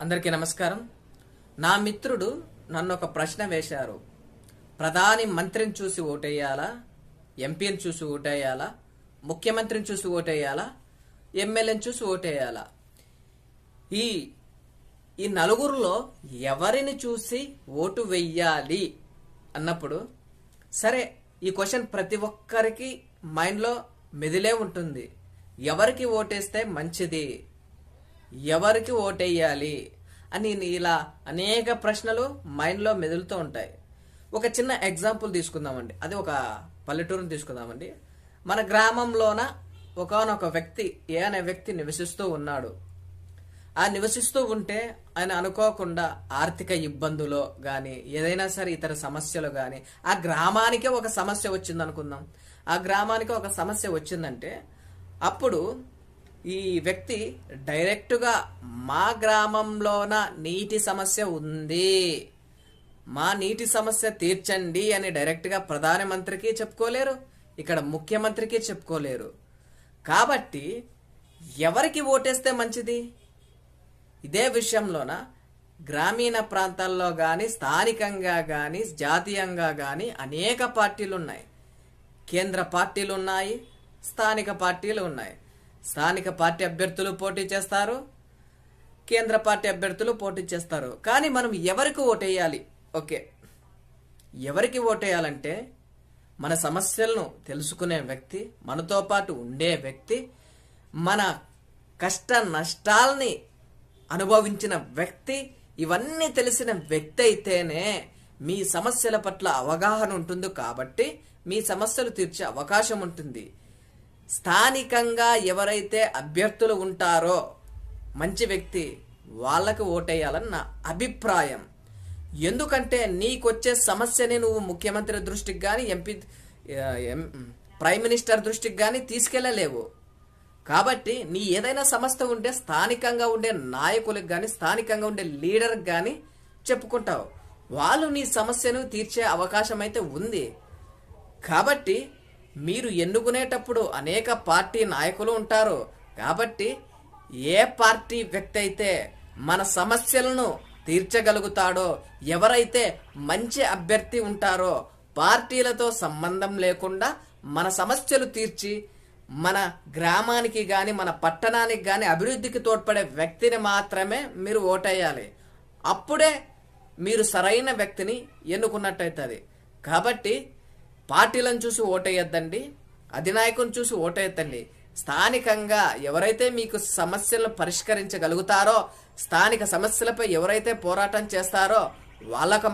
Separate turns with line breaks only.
అందరికీ నమస్కారం. నా మిత్రుడు నన్ను ఒక ప్రశ్న వేశారు. ప్రధాని మంత్రిని చూసి ఓటేయాలా? ఎంపీని చూసి ఓటేయాలా? ముఖ్యమంత్రిని చూసి ఓటేయాలా? ఎమ్మెల్యేని చూసి ఓటేయాలా? ఈ ఈ నలుగురిలో ఎవరిని చూసి ఓటు వెయ్యాలి అన్నప్పుడు సరే ఈ క్వశ్చన్ ప్రతి ఒక్కరికి మైండ్లో మెదిలే ఉంటుంది. ఎవరికి ఓటేస్తే మంచిది? ఎవరికి ఓటేయాలి అని ఇలా అనేక ప్రశ్నలు మైండ్లో మెదులుతూ ఉంటాయి. ఒక చిన్న ఎగ్జాంపుల్ తీసుకుందామండి. అది ఒక పల్లెటూరుని తీసుకుందామండి. మన గ్రామంలోన ఒకనొక వ్యక్తి ఏ అనే వ్యక్తి నివసిస్తూ ఉన్నాడు. ఆ నివసిస్తూ ఉంటే ఆయన అనుకోకుండా ఆర్థిక ఇబ్బందులో కానీ ఏదైనా సరే ఇతర సమస్యలు కానీ ఆ గ్రామానికే ఒక సమస్య వచ్చింది అనుకుందాం ఆ గ్రామానికి ఒక సమస్య వచ్చిందంటే అప్పుడు ఈ వ్యక్తి డైరెక్ట్గా మా గ్రామంలోన నీటి సమస్య ఉంది. మా నీటి సమస్య తీర్చండి అని డైరెక్ట్గా ప్రధానమంత్రికి చెప్పుకోలేరు ఇక్కడ ముఖ్యమంత్రికి చెప్పుకోలేరు. కాబట్టి ఎవరికి ఓటేస్తే మంచిది? ఇదే విషయంలోన గ్రామీణ ప్రాంతాల్లో కానీ స్థానికంగా కానీ జాతీయంగా కానీ అనేక పార్టీలు ఉన్నాయి కేంద్ర పార్టీలు ఉన్నాయి స్థానిక పార్టీలు ఉన్నాయి. స్థానిక పార్టీ అభ్యర్థులు పోటీ చేస్తారు కేంద్ర పార్టీ అభ్యర్థులు పోటీ చేస్తారు. కానీ మనం ఎవరికి ఓటేయాలి? ఓకే. ఎవరికి ఓటేయాలంటే మన సమస్యలను తెలుసుకునే వ్యక్తి మనతో పాటు ఉండే వ్యక్తి మన కష్ట నష్టాల్ని అనుభవించిన వ్యక్తి ఇవన్నీ తెలిసిన వ్యక్తి అయితేనే మీ సమస్యల పట్ల అవగాహన ఉంటుంది కాబట్టి మీ సమస్యలు తీర్చే అవకాశం ఉంటుంది. స్థానికంగా ఎవరైతే అభ్యర్థులు ఉంటారో మంచి వ్యక్తి వాళ్ళకు ఓటేయాలని నా అభిప్రాయం. ఎందుకంటే నీకొచ్చే సమస్యని నువ్వు ముఖ్యమంత్రి దృష్టికి కానీ ఎంపీ ఎం- ప్రైమ్ మినిస్టర్ దృష్టికి కానీ తీసుకెళ్ళలేవు. కాబట్టి నీ ఏదైనా సమస్య ఉంటే స్థానికంగా ఉండే నాయకులకు కానీ స్థానికంగా ఉండే లీడర్కి కానీ చెప్పుకుంటావు. వాళ్ళు నీ సమస్యను తీర్చే అవకాశం అయితే ఉంది. కాబట్టి మీరు ఎన్నుకునేటప్పుడు అనేక పార్టీ నాయకులు ఉంటారు. కాబట్టి ఏ పార్టీ వ్యక్తి అయితే మన సమస్యలను తీర్చగలుగుతాడో ఎవరైతే మంచి అభ్యర్థి ఉంటారో పార్టీలతో సంబంధం లేకుండా మన సమస్యలు తీర్చి మన గ్రామానికి కానీ మన పట్టణానికి కానీ అభివృద్ధికి తోడ్పడే వ్యక్తిని మాత్రమే మీరు ఓటేయాలి. అప్పుడే మీరు సరైన వ్యక్తిని ఎన్నుకున్నట్టయితుంది. కాబట్టి పార్టీలను చూసి ఓటేయద్దండి అధినాయకుని చూసి ఓటేయద్దండి. స్థానికంగా ఎవరైతే మీకు సమస్యలను పరిష్కరించగలుగుతారో స్థానిక సమస్యలపై ఎవరైతే పోరాటం చేస్తారో వాళ్ళకు